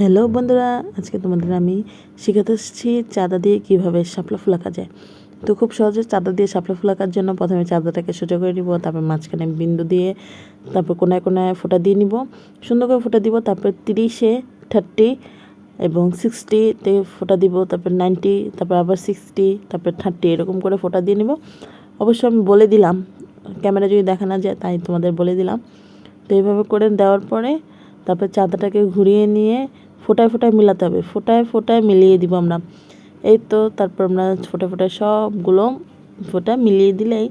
Hello বন্ধুরা, আজকে তোমাদের আমি শেখাতে এসেছি চাঁদা দিয়ে কীভাবে শাপলা ফুল আঁকা যায়। তো খুব সহজে চাঁদা দিয়ে শাপলা ফুল আঁকার জন্য প্রথমে চাঁদাটাকে সোজা করে নিব, তারপর মাঝখানে বিন্দু দিয়ে, তারপর কোনায় কোনায় ফোটা দিয়ে নিব। সুন্দর করে ফোটা দিব, তারপর তিরিশে থার্টি এবং সিক্সটিতে ফোটা দিব, তারপর নাইনটি, তারপর আবার সিক্সটি, তারপর থার্টি, এরকম করে ফোটা দিয়ে নিব। অবশ্য আমি বলে দিলাম, ক্যামেরা যদি দেখা না যায় তাই তোমাদের বলে দিলাম। তো এইভাবে করে দেওয়ার পরে তারপর চাঁদাটাকে ঘুরিয়ে নিয়ে ফোটায় ফোটায় মিলাতে হবে, ফোটায় ফোটায় মিলিয়ে দিব আমরা। এই তো তারপর আমরা ফোটায় ফোটায় সবগুলো ফোটা মিলিয়ে দিলেই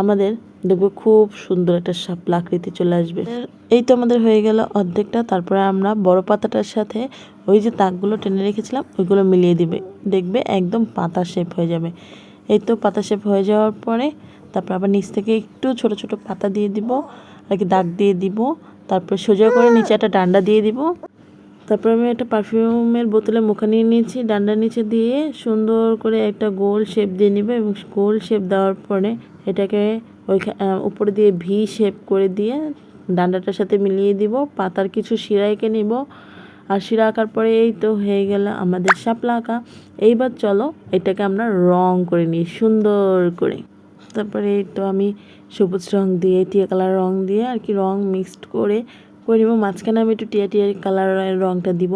আমাদের দেখব খুব সুন্দর একটা শাপলা আকৃতি চলে আসবে। এই তো আমাদের হয়ে গেল অর্ধেকটা, তারপরে আমরা বড় পাতাটার সাথে ওই যে তাকগুলো টেনে রেখেছিলাম, ওইগুলো মিলিয়ে দিবে। দেখবে একদম পাতা শেপ হয়ে যাবে। এই তো পাতা শেপ হয়ে যাওয়ার পরে তারপর আবার নিচ থেকে একটু ছোট ছোট পাতা দিয়ে দিব, আর কি দাগ দিয়ে দিব, তারপর সোজা করে নিচে একটা ডান্ডা দিয়ে দিব। তারপর আমি একটা পারফিউমের বোতলে মুখে নিয়ে নিয়েছি ডান্ডার নিচে দিয়ে সুন্দর করে একটা গোল শেপ দিয়ে নিব এবং গোল শেপ দেওয়ার পরে এটাকে ওই উপরে দিয়ে ভি শেপ করে দিয়ে ডান্ডাটার সাথে মিলিয়ে দিব, পাতার কিছু শিরা এঁকে নিব। আর শিরা আঁকার পরে এই তো হয়ে গেল আমাদের শাপলা আঁকা। এইবার চলো এটাকে আমরা রং করে নিই, সুন্দর করে। তারপরে এই তো আমি সবুজ রং দিয়ে, টিয়া কালার রং দিয়ে আর কি রং মিক্সড করে করে নিব মাঝখানে আমি একটু টিয়া টিয়া কালারের রঙটা দিব।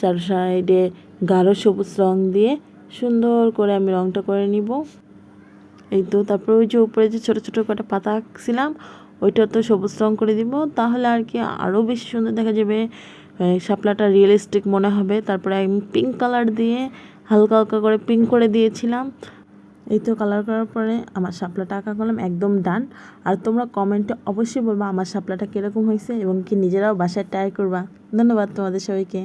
চার সাইডে গাঢ় সবুজ রং দিয়ে সুন্দর করে আমি রংটা করে নিব। এই তো, তারপরে ওই যে উপরে যে ছোটো ছোটো কটা পাতা আঁকছিলাম, ওইটা তো সবুজ রং করে দিব। তাহলে আর কি আরও বেশি সুন্দর দেখা যাবে। শাপলাটা রিয়েলিস্টিক মনে হবে। তারপরে আমি পিঙ্ক কালার দিয়ে হালকা হালকা করে পিঙ্ক করে দিয়েছিলাম। এই তো কালার করার পরে আমার শাপলাটা আঁকা করলাম, একদম ডান আর তোমরা কমেন্টে অবশ্যই বলবা আমার শাপলাটা কীরকম হয়েছে এবং কি নিজেরাও বাসায় ট্রাই করবা। ধন্যবাদ তোমাদের সবাইকে।